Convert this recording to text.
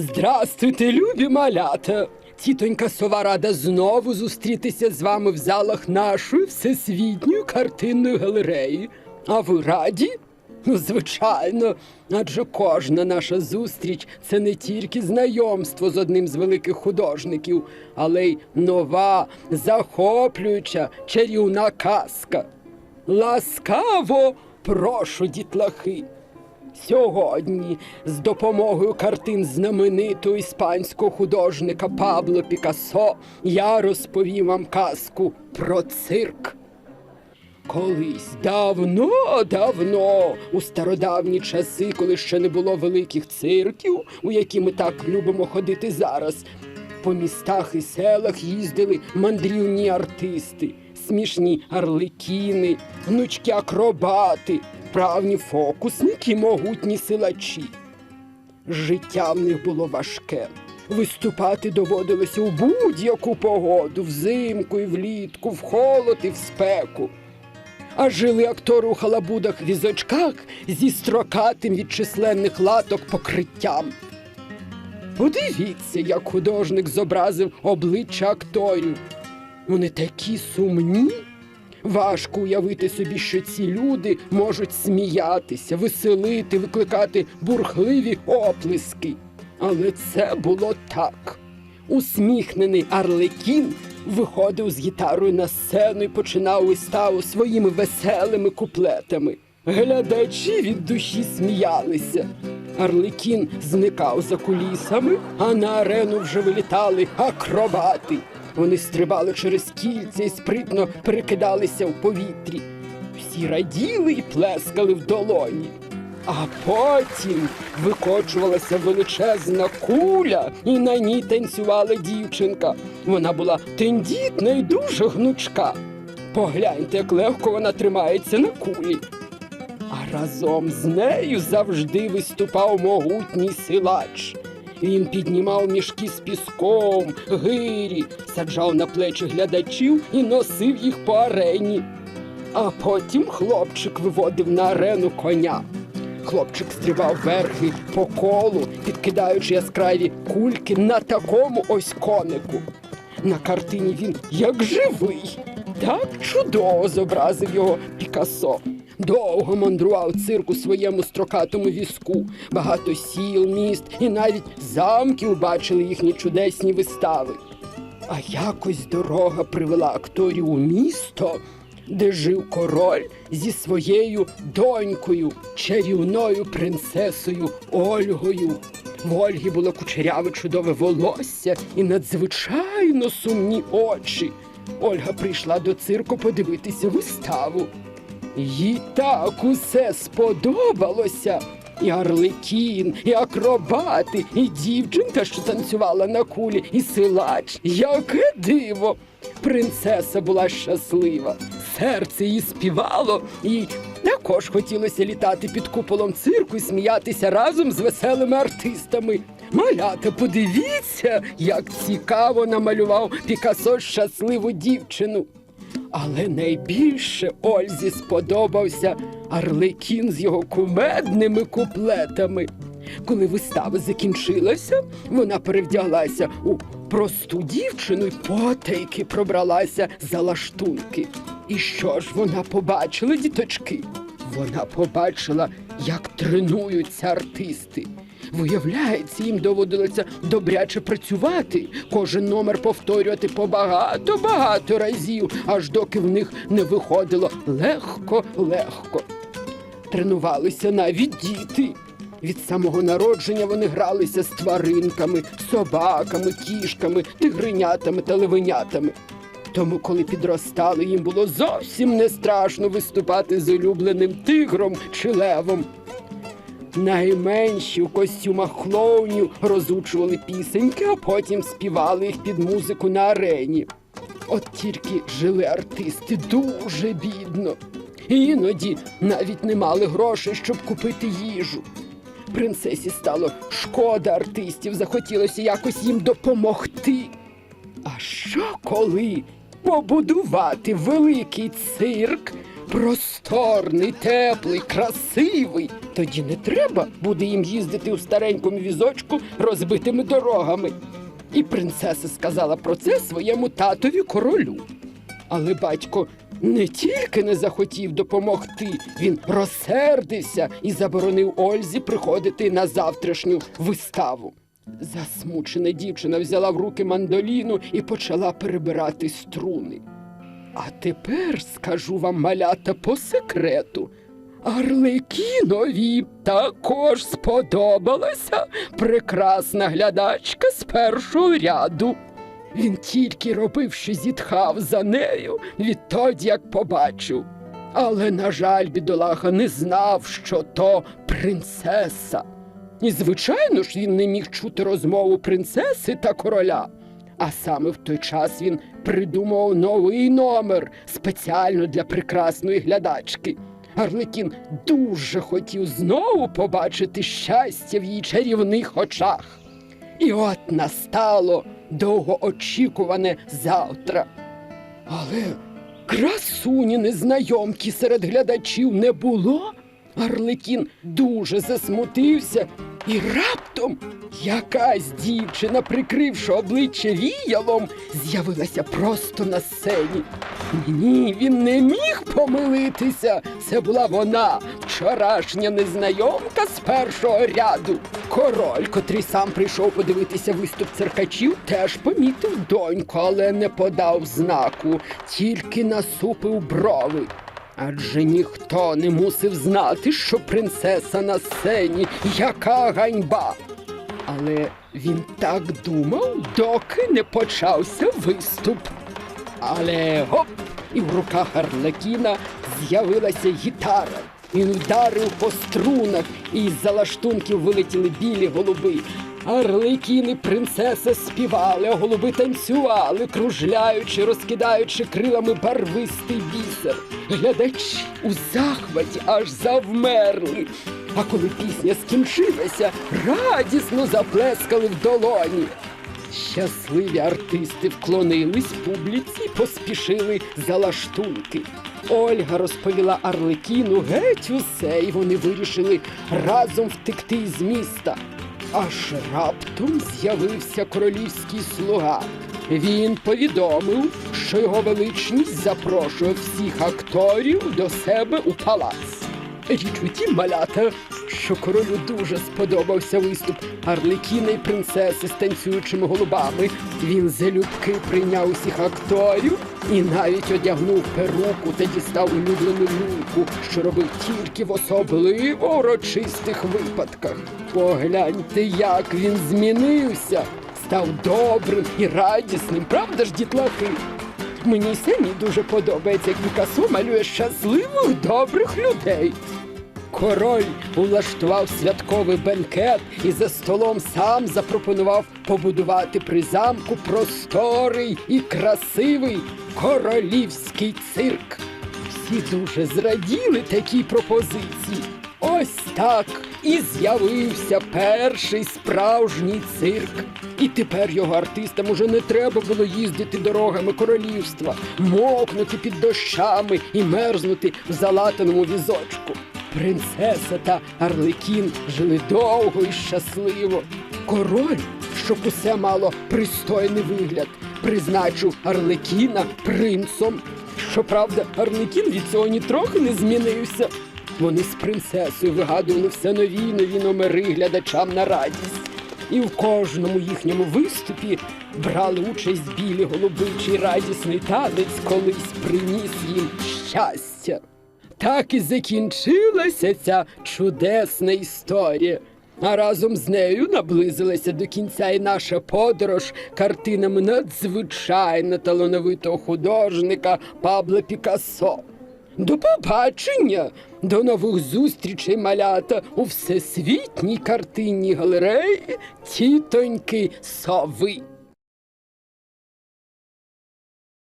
Здрастуйте, любі малята! Тітонька сова рада знову зустрітися з вами в залах нашої всесвітньої картинної галереї. А ви раді? Ну, звичайно, адже кожна наша зустріч це не тільки знайомство з одним з великих художників, але й нова, захоплююча чарівна казка. Ласкаво прошу, дітлахи. Сьогодні з допомогою картин знаменитого іспанського художника Пабло Пікассо я розповім вам казку про цирк. Колись давно, давно, у стародавні часи, коли ще не було великих цирків, у які ми так любимо ходити зараз, по містах і селах їздили мандрівні артисти, смішні арлекіни, гнучкі акробати, правні фокусники, могутні силачі. Життя в них було важке. Виступати доводилося у будь-яку погоду, взимку і влітку, в холод і в спеку. А жили актори у халабудах візочках зі строкатим від численних латок покриттям. Подивіться, як художник зобразив обличчя акторів. Вони такі сумні. Важко уявити собі, що ці люди можуть сміятися, веселити, викликати бурхливі оплески. Але це було так. Усміхнений Арлекін виходив з гітарою на сцену і починав виставу своїми веселими куплетами. Глядачі від душі сміялися. Арлекін зникав за кулісами, а на арену вже вилітали акробати. Вони стрибали через кільця і спритно перекидалися в повітрі. Всі раділи і плескали в долоні. А потім викочувалася величезна куля, і на ній танцювала дівчинка. Вона була тендітна і дуже гнучка. Погляньте, як легко вона тримається на кулі. А разом з нею завжди виступав могутній силач. Він піднімав мішки з піском, гирі, саджав на плечі глядачів і носив їх по арені. А потім хлопчик виводив на арену коня. Хлопчик стрибав верхи по колу, підкидаючи яскраві кульки на такому ось конику. На картині він як живий, так чудово зобразив його Пікассо. Довго мандрував цирк у своєму строкатому візку. Багато сіл, міст і навіть замків бачили їхні чудесні вистави. А якось дорога привела акторів у місто, де жив король зі своєю донькою, чарівною принцесою Ольгою. В Ольги було кучеряве чудове волосся і надзвичайно сумні очі. Ольга прийшла до цирку подивитися виставу. Їй так усе сподобалося. І Арлекін, і акробати, і дівчинка, що танцювала на кулі, і силач. Яке диво! Принцеса була щаслива, серце її співало, і також хотілося літати під куполом цирку і сміятися разом з веселими артистами. Малята, подивіться, як цікаво намалював Пікассо щасливу дівчину. Але найбільше Ользі сподобався Арлекін з його кумедними куплетами. Коли вистава закінчилася, вона перевдяглася у просту дівчину й потайки пробралася за лаштунки. І що ж вона побачила, діточки? Вона побачила, як тренуються артисти. Виявляється, їм доводилося добряче працювати, кожен номер повторювати по багато-багато разів, аж доки в них не виходило легко-легко. Тренувалися навіть діти. Від самого народження вони гралися з тваринками, собаками, кішками, тигренятами та левенятами. Тому, коли підростали, їм було зовсім не страшно виступати з улюбленим тигром чи левом. Найменші у костюмах клоунів розучували пісеньки, а потім співали їх під музику на арені. От тільки жили артисти дуже бідно. Іноді навіть не мали грошей, щоб купити їжу. Принцесі стало шкода артистів, захотілося якось їм допомогти. А що коли побудувати великий цирк, просторний, теплий, красивий. Тоді не треба буде їм їздити у старенькому візочку розбитими дорогами. І принцеса сказала про це своєму татові королю. Але батько не тільки не захотів допомогти, він розсердився і заборонив Ользі приходити на завтрашню виставу. Засмучена дівчина взяла в руки мандоліну і почала перебирати струни. А тепер скажу вам, малята, по секрету. Арлекінові також сподобалася прекрасна глядачка з першого ряду. Він тільки робив, що зітхав за нею відтоді, як побачив. Але, на жаль, бідолаха не знав, що то принцеса. І, звичайно ж, він не міг чути розмову принцеси та короля. А саме в той час він придумав новий номер спеціально для прекрасної глядачки. Арлекін дуже хотів знову побачити щастя в її чарівних очах. І от настало довгоочікуване завтра. Але красуні незнайомки серед глядачів не було. Арлекін дуже засмутився, і раптом якась дівчина, прикривши обличчя віялом, з'явилася просто на сцені. Ні, він не міг помилитися. Це була вона, вчорашня незнайомка з першого ряду. Король, котрий сам прийшов подивитися виступ циркачів, теж помітив доньку, але не подав знаку, тільки насупив брови. Адже ніхто не мусив знати, що принцеса на сцені, яка ганьба. Але він так думав, доки не почався виступ. Але гоп! І в руках Арлекіна з'явилася гітара. Він вдарив по струнах, і з-за лаштунків вилетіли білі голуби. Арлекіни принцеса співали, а голуби танцювали, кружляючи, розкидаючи крилами барвистий бісер. Глядачі у захваті аж завмерли. А коли пісня скінчилася, радісно заплескали в долоні. Щасливі артисти вклонились публіці, поспішили за лаштунки. Ольга розповіла Арлекіну геть усе, і вони вирішили разом втекти з міста. Аж раптом з'явився королівський слуга. Він повідомив, що його величність запрошує всіх акторів до себе у палац. Річ у тім, малята, що королю дуже сподобався виступ Арлекіна і принцеси з танцюючими голубами. Він залюбки прийняв усіх акторів і навіть одягнув перуку та дістав улюблену люльку, що робив тільки в особливо урочистих випадках. Погляньте, як він змінився, став добрим і радісним, правда ж, дітлахи? Мені самі дуже подобається, як Пікассо малює щасливих добрих людей. Король улаштував святковий бенкет і за столом сам запропонував побудувати при замку просторий і красивий королівський цирк. Всі дуже зраділи такій пропозиції. Ось так і з'явився перший справжній цирк. І тепер його артистам уже не треба було їздити дорогами королівства, мокнути під дощами і мерзнути в залатаному візочку. Принцеса та Арлекін жили довго і щасливо. Король, щоб усе мало пристойний вигляд, призначив Арлекіна принцом. Щоправда, Арлекін від цього нітрохи не змінився. Вони з принцесою вигадували все нові нові номери глядачам на радість. І в кожному їхньому виступі брали участь білі голуби, радісний танець колись приніс їм щастя. Так і закінчилася ця чудесна історія. А разом з нею наблизилася до кінця і наша подорож картинами надзвичайно талановитого художника Пабло Пікассо. До побачення, до нових зустрічей малята у всесвітній картинній галереї тітоньки Сови.